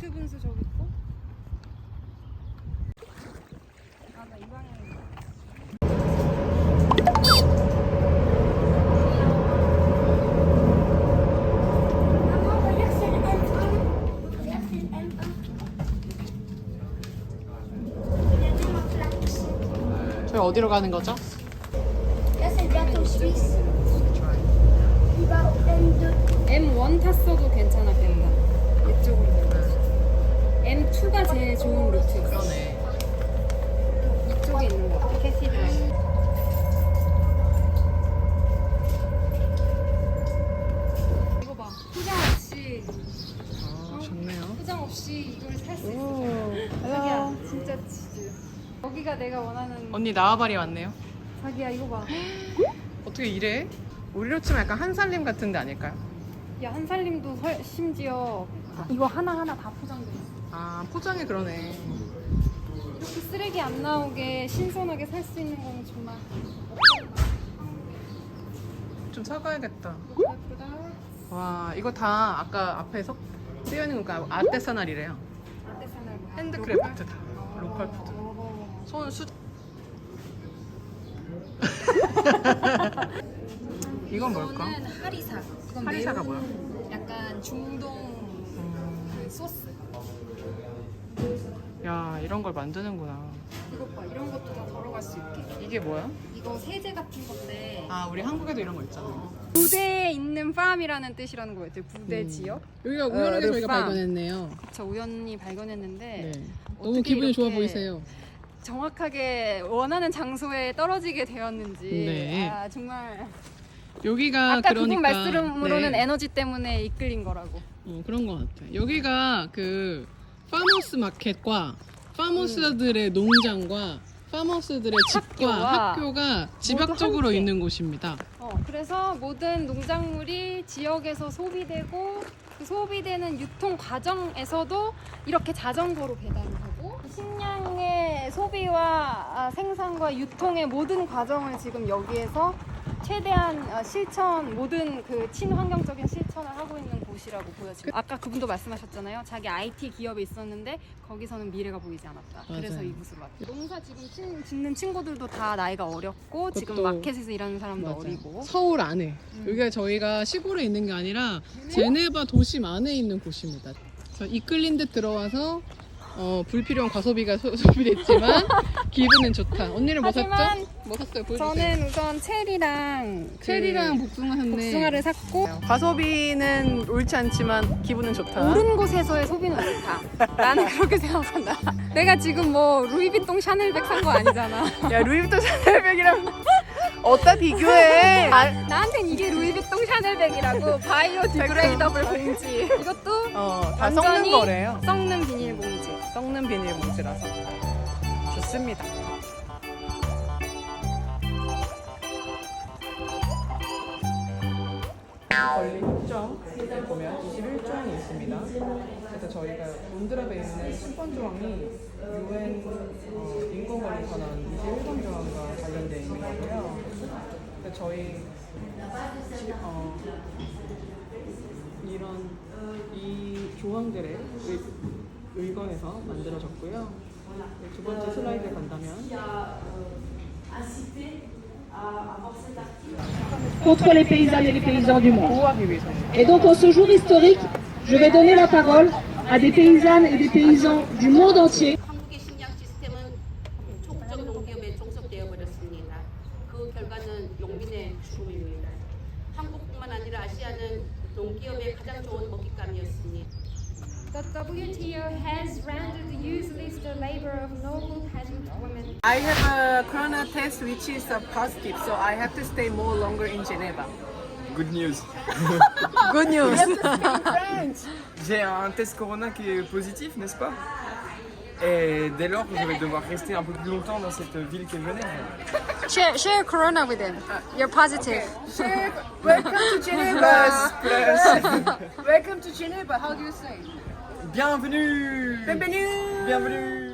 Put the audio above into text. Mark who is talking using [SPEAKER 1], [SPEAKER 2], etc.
[SPEAKER 1] 니트 분수 저기 있고. 아나 이 방향에.
[SPEAKER 2] Maman, regarde, c'est le M1. Regarde, c'est le M1. Il y a même un klaxon.
[SPEAKER 3] 저희 어디로 가는 거죠?
[SPEAKER 2] Au M2.
[SPEAKER 1] M1 탔어도 괜찮았겠다. 이쪽으로 가야지. M2가 제일 좋은 루트.
[SPEAKER 3] 그러네.
[SPEAKER 1] 이쪽에 있는 거 같아. 캐시드라인. 이거 봐. 포장 없이
[SPEAKER 3] 아, 좋네요.
[SPEAKER 1] 포장 없이 이걸 살 수 있어.
[SPEAKER 3] 오,
[SPEAKER 1] 자기야, 진짜 치즈. 여기가 내가 원하는.
[SPEAKER 3] 언니 나와바리 왔네요.
[SPEAKER 1] 자기야, 이거 봐.
[SPEAKER 3] 어떻게 이래? 우리로 치면 약간 한살림 같은 데 아닐까요?
[SPEAKER 1] 야, 한살림도 설- 심지어 이거 하나하나 다 포장돼 있어.
[SPEAKER 3] 아, 포장이 그러네.
[SPEAKER 1] 이렇게 쓰레기 안 나오게 신선하게 살 수 있는 건 정말
[SPEAKER 3] 좀 사가야겠다.
[SPEAKER 1] 예쁘다.
[SPEAKER 3] 와, 이거 다 아까 앞에 석 쓰여 있는 거니까 아테사날이래요.
[SPEAKER 1] 아테사날 뭐야?
[SPEAKER 3] 핸드크래프트 다. 로컬 푸드.
[SPEAKER 1] 어.
[SPEAKER 3] 손 수. 이건 뭘까?
[SPEAKER 1] 이거는 하리사. 이건
[SPEAKER 3] 하리사가
[SPEAKER 1] 매운 약간 중동
[SPEAKER 3] 음,
[SPEAKER 1] 그 소스.
[SPEAKER 3] 야, 이런 걸 만드는구나.
[SPEAKER 1] 이것 봐, 이런 것도 다 덜어갈 수 있게.
[SPEAKER 3] 이게 뭐야?
[SPEAKER 1] 이거 세제 같은 건데.
[SPEAKER 3] 아, 우리 한국에도 이런 거 있잖아.
[SPEAKER 1] 부대에 있는 팜이라는 뜻이라는 거였죠. 부대
[SPEAKER 3] 음.
[SPEAKER 1] 지역.
[SPEAKER 3] 여기가
[SPEAKER 1] 우연하게 저희가
[SPEAKER 3] 발견했네요.
[SPEAKER 1] 저 우연히 발견했는데
[SPEAKER 3] 너무
[SPEAKER 1] 어떻게
[SPEAKER 3] 기분이 좋아
[SPEAKER 1] 이렇게
[SPEAKER 3] 보이세요.
[SPEAKER 1] 정확하게 원하는 장소에 떨어지게 되었는지
[SPEAKER 3] 네.
[SPEAKER 1] 아, 정말
[SPEAKER 3] 여기가
[SPEAKER 1] 아까
[SPEAKER 3] 그러니까
[SPEAKER 1] 그분 말씀으로는
[SPEAKER 3] 네.
[SPEAKER 1] 에너지 때문에 이끌린 거라고.
[SPEAKER 3] 어, 그런 것 같아. 여기가 그 파머스 마켓과 파머스들의 농장과 파머스들의 집과
[SPEAKER 1] 학교와
[SPEAKER 3] 학교가 집약적으로
[SPEAKER 1] 함께.
[SPEAKER 3] 있는 곳입니다.
[SPEAKER 1] 어, 그래서 모든 농작물이 지역에서 소비되고 그 소비되는 유통 과정에서도 이렇게 자전거로 배달을 하고 식량의 소비와 아, 생산과 유통의 모든 과정을 지금 여기에서 최대한 아, 실천 모든 그 친환경적인 실천을 하고 있는 곳이라고 보여지고 아까 그분도 말씀하셨잖아요 자기 IT 기업에 있었는데 거기서는 미래가 보이지 않았다 그래서
[SPEAKER 3] 맞아요.
[SPEAKER 1] 이곳으로 왔다 농사 지금 친- 짓는 친구들도 다 나이가 어렸고 지금
[SPEAKER 3] 그것도-
[SPEAKER 1] 마켓에서 일하는 사람도
[SPEAKER 3] 맞아.
[SPEAKER 1] 어리고
[SPEAKER 3] 서울 안에
[SPEAKER 1] 음.
[SPEAKER 3] 여기가 저희가 시골에 있는 게 아니라 제네바 도심 안에 있는 곳입니다. 저 이끌린 듯 들어와서 어, 불필요한 과소비가 소, 소비됐지만 기분은 좋다. 언니는 뭐
[SPEAKER 1] 하지만
[SPEAKER 3] 샀죠? 뭐 샀어요? 보여주세요.
[SPEAKER 1] 저는 우선 체리랑 그
[SPEAKER 3] 체리랑 복숭아 샀네.
[SPEAKER 1] 복숭아를 샀고
[SPEAKER 3] 과소비는 옳지 않지만 기분은 좋다.
[SPEAKER 1] 옳은 곳에서의 소비는 옳다. 나는 그렇게 생각한다. 내가 지금 뭐 루이비통 샤넬백 산 거 아니잖아.
[SPEAKER 3] 야 루이비통 샤넬백이랑 어디다 비교해? 아,
[SPEAKER 1] 나한텐 이게 루이비통 샤넬백이라고 바이오 디그레이더블 봉지. 이것도
[SPEAKER 3] 어, 다
[SPEAKER 1] 완전히
[SPEAKER 3] 섞는 거래요.
[SPEAKER 1] 썩는 비닐 봉지.
[SPEAKER 3] 썩는 비닐봉지라서 좋습니다. 권리 협정에 보면 21조항이 있습니다. 그래서 저희가 몬드랍에 있는 10번 조항이 어, 인권권리 선언 21번 조항과 그래서 저희 지- 어, 이런 이 조항들의 의, 의거해서 만들어졌고요. 네, 두 번째 슬라이드에 간다면
[SPEAKER 4] contre les paysannes et les paysans du monde.
[SPEAKER 3] 보호하기 위해서
[SPEAKER 4] Et donc en ce jour historique, je vais donner la parole à des paysannes et des paysans du monde entier
[SPEAKER 5] 그 결과는 용민의 죽음입니다. 한국뿐만 아니라 아시아는 농기업의 가장 좋은 먹잇감이었습니다.
[SPEAKER 6] The WTO has rendered useless the labor of noble peasant women.
[SPEAKER 3] I have a corona test which is uh, positive, so I have to stay more longer in Geneva.
[SPEAKER 7] Good news.
[SPEAKER 3] Good news.
[SPEAKER 7] J'ai un test Corona qui est positif, n'est-ce pas Et dès lors, je vais devoir rester un peu plus longtemps dans cette ville qu'est Genève.
[SPEAKER 1] Share, share corona with him. You're positive.
[SPEAKER 3] Welcome to Geneva.
[SPEAKER 7] Plus.
[SPEAKER 3] Welcome to Geneva. How do you say?
[SPEAKER 7] Bienvenue
[SPEAKER 3] Bienvenue.
[SPEAKER 7] Bienvenue